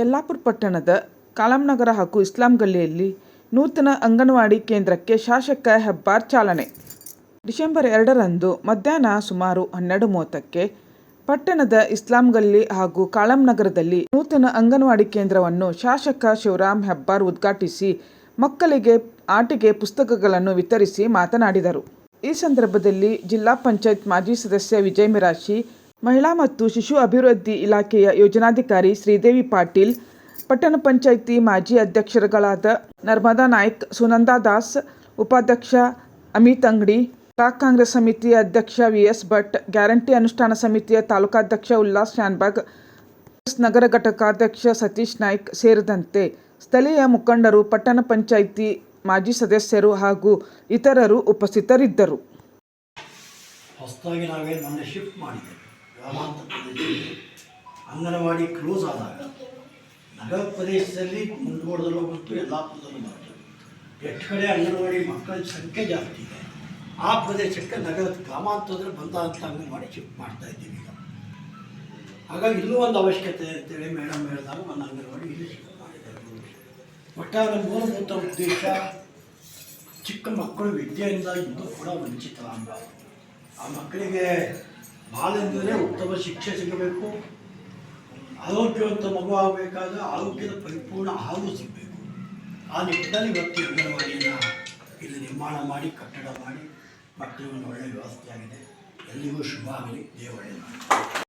ಯಲ್ಲಾಪುರ ಪಟ್ಟಣದ ಕಾಲಂನಗರ ಹಾಗೂ ಇಸ್ಲಾಂ ಗಲ್ಲಿಯಲ್ಲಿ ನೂತನ ಅಂಗನವಾಡಿ ಕೇಂದ್ರಕ್ಕೆ ಶಾಸಕ ಹೆಬ್ಬಾರ್ ಚಾಲನೆ. ಡಿಸೆಂಬರ್ ಎರಡರಂದು ಮಧ್ಯಾಹ್ನ ಸುಮಾರು ಹನ್ನೆರಡು ಮೂವತ್ತಕ್ಕೆ ಪಟ್ಟಣದ ಇಸ್ಲಾಂ ಗಲ್ಲಿ ಹಾಗೂ ಕಾಳಂನಗರದಲ್ಲಿ ನೂತನ ಅಂಗನವಾಡಿ ಕೇಂದ್ರವನ್ನು ಶಾಸಕ ಶಿವರಾಮ್ ಹೆಬ್ಬಾರ್ ಉದ್ಘಾಟಿಸಿ ಮಕ್ಕಳಿಗೆ ಆಟಿಕೆ ಪುಸ್ತಕಗಳನ್ನು ವಿತರಿಸಿ ಮಾತನಾಡಿದರು. ಈ ಸಂದರ್ಭದಲ್ಲಿ ಜಿಲ್ಲಾ ಪಂಚಾಯತ್ ಮಾಜಿ ಸದಸ್ಯ ವಿಜಯ್ ಮಿರಾಶಿ ಮಹಿಳಾ ಮತ್ತು ಶಿಶು ಅಭಿವೃದ್ಧಿ ಇಲಾಖೆಯ ಯೋಜನಾಧಿಕಾರಿ ಶ್ರೀದೇವಿ ಪಾಟೀಲ್, ಪಟ್ಟಣ ಪಂಚಾಯಿತಿ ಮಾಜಿ ಅಧ್ಯಕ್ಷರುಗಳಾದ ನರ್ಮದಾ ನಾಯ್ಕ್, ಸುನಂದಾ ದಾಸ್, ಉಪಾಧ್ಯಕ್ಷ ಅಮಿತ್ ಅಂಗಡಿ, ಬ್ಲಾಕ್ ಕಾಂಗ್ರೆಸ್ ಸಮಿತಿಯ ಅಧ್ಯಕ್ಷ ವಿ ಎಸ್ ಭಟ್, ಗ್ಯಾರಂಟಿ ಅನುಷ್ಠಾನ ಸಮಿತಿಯ ತಾಲೂಕಾಧ್ಯಕ್ಷ ಉಲ್ಲಾಸ್ ಶಾನ್ಬಾಗ್ ನಗರ ಘಟಕಾಧ್ಯಕ್ಷ ಸತೀಶ್ ನಾಯ್ಕ್ ಸೇರಿದಂತೆ ಸ್ಥಳೀಯ ಮುಖಂಡರು, ಪಟ್ಟಣ ಪಂಚಾಯಿತಿ ಮಾಜಿ ಸದಸ್ಯರು ಹಾಗೂ ಇತರರು ಉಪಸ್ಥಿತರಿದ್ದರು. ಹೊಸದಾಗಿ ನಾವೇನು ಮೊನ್ನೆ ಶಿಫ್ಟ್ ಮಾಡಿದ್ದೇವೆ ಗ್ರಾಮಾಂತರ ಪ್ರದೇಶದಲ್ಲಿ ಅಂಗನವಾಡಿ ಕ್ಲೋಸ್ ಆದಾಗ ನಗರ ಪ್ರದೇಶದಲ್ಲಿ ಮುಂದುವರೆದಲ್ಲೂ ಬಂತು ಯಲ್ಲಾಪುರದಲ್ಲೂ ಬರ್ತದೆ ಎಷ್ಟು ಕಡೆ ಅಂಗನವಾಡಿ ಮಕ್ಕಳ ಸಂಖ್ಯೆ ಜಾಸ್ತಿ ಇದೆ, ಆ ಪ್ರದೇಶಕ್ಕೆ ನಗರದ ಗ್ರಾಮಾಂತರದಲ್ಲಿ ಬಂದಂಥ ಅಂಗನವಾಡಿ ಶಿಫ್ಟ್ ಮಾಡ್ತಾ ಇದ್ದೀವಿ ಈಗ. ಹಾಗಾಗಿ ಇನ್ನೂ ಒಂದು ಅವಶ್ಯಕತೆ ಅಂತೇಳಿ ಮೇಡಮ್ ಹೇಳಿದಾಗ ಒಂದು ಅಂಗನವಾಡಿ ಇಲ್ಲಿ ಶಿಫ್ಟ್ ಮಾಡಿದ್ದಾರೆ. ಒಟ್ಟಾರೆ ಮೂಲಭೂತ ಉದ್ದೇಶ ಚಿಕ್ಕ ಮಕ್ಕಳು ವಿದ್ಯೆಯಿಂದ ಇನ್ನೂ ಕೂಡ ವಂಚಿತರಾಗಬಾರ್ದು ಆ ಮಕ್ಕಳಿಗೆ ಬಾಲ್ಯದಿಂದಲೇ ಉತ್ತಮ ಶಿಕ್ಷೆ ಸಿಗಬೇಕು. ಆರೋಗ್ಯವಂತ ಮಗು ಆಗಬೇಕಾದ್ರೆ ಆರೋಗ್ಯದ ಪರಿಪೂರ್ಣ ಹಾಲು ಸಿಗಬೇಕು. ಆ ನಿಟ್ಟಿನಲ್ಲಿ ಇವತ್ತು ಅಂಗನವಾಡಿಯನ್ನು ಇಲ್ಲಿ ನಿರ್ಮಾಣ ಮಾಡಿ, ಕಟ್ಟಡ ಮಾಡಿ, ಮಕ್ಕಳಿಗೆ ಒಂದು ಒಳ್ಳೆಯ ವ್ಯವಸ್ಥೆ ಆಗಿದೆ. ಎಲ್ಲಿಗೂ ಶುಭ ಆಗಲಿ. ದೇವರೇ